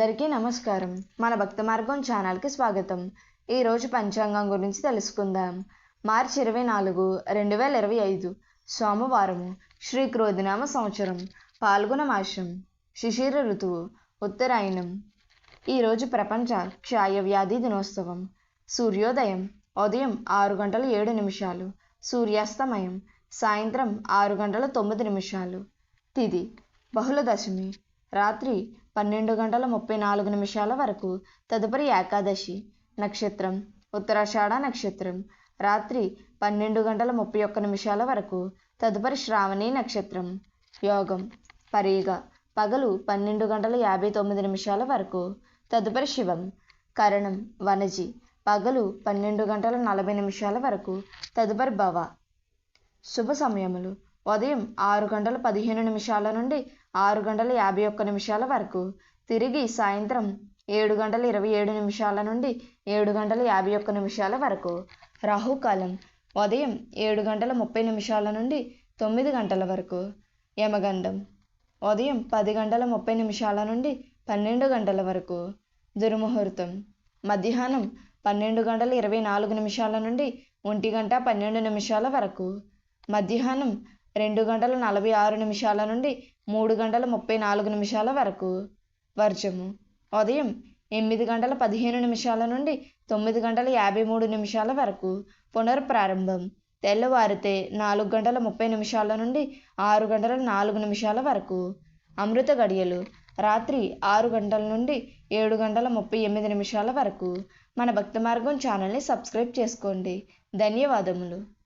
నమస్కారం. మన భక్త మార్గం ఛానల్కి స్వాగతం. ఈరోజు పంచాంగం గురించి తెలుసుకుందాం. మార్చి ఇరవై నాలుగు రెండు వేల ఇరవై ఐదు సోమవారము శ్రీ క్రోధినామ సంవత్సరం పాల్గొన మాసం శిశిర ఋతువు ఉత్తరాయణం. ఈరోజు ప్రపంచ క్షాయవ్యాధి దినోత్సవం. సూర్యోదయం ఉదయం ఆరు గంటల ఏడు నిమిషాలు సూర్యాస్తమయం సాయంత్రం ఆరు గంటల తొమ్మిది నిమిషాలు. తిది బహుళ దశమి రాత్రి పన్నెండు గంటల ముప్పై నాలుగు నిమిషాల వరకు తదుపరి ఏకాదశి నక్షత్రం ఉత్తరాషాఢ నక్షత్రం. రాత్రి పన్నెండు గంటల ముప్పై ఒక్క నిమిషాల వరకు తదుపరి శ్రావణి నక్షత్రం. యోగం. పరీగ. పగలు పన్నెండు గంటల యాభై తొమ్మిది నిమిషాల వరకు తదుపరి శివం. కరణం. వనజి. పగలు పన్నెండు గంటల నలభై నిమిషాల వరకు తదుపరి భవ. శుభ సమయములు. ఉదయం ఆరు గంటల పదిహేను నిమిషాల నుండి ఆరు గంటల యాభై ఒక్క నిమిషాల వరకు. తిరిగి సాయంత్రం ఏడు గంటల ఇరవై ఏడు నిమిషాల నుండి ఏడు గంటల యాభై ఒక్క నిమిషాల వరకు. రాహుకాలం ఉదయం ఏడు గంటల ముప్పై నిమిషాల నుండి తొమ్మిది గంటల వరకు. యమగండం ఉదయం పది గంటల ముప్పై నిమిషాల నుండి పన్నెండు గంటల వరకు. దుర్ముహూర్తం మధ్యాహ్నం పన్నెండు గంటల ఇరవై నాలుగు నిమిషాల నుండి ఒంటి గంట పన్నెండు నిమిషాల వరకు. మధ్యాహ్నం రెండు గంటల నలభై ఆరు నిమిషాల నుండి మూడు గంటల ముప్పై నాలుగు నిమిషాల వరకు. వర్జము. ఉదయం ఎనిమిది గంటల పదిహేను నిమిషాల నుండి తొమ్మిది గంటల యాభై మూడు నిమిషాల వరకు. పునర్ప్రారంభం తెల్లవారితే నాలుగు గంటల ముప్పై నిమిషాల నుండి ఆరు గంటల నాలుగు నిమిషాల వరకు. అమృత గడియలు. రాత్రి ఆరు గంటల నుండి ఏడు గంటల ముప్పై ఎనిమిది నిమిషాల వరకు. మన భక్తి మార్గం ఛానల్ని సబ్స్క్రైబ్ చేసుకోండి. ధన్యవాదములు.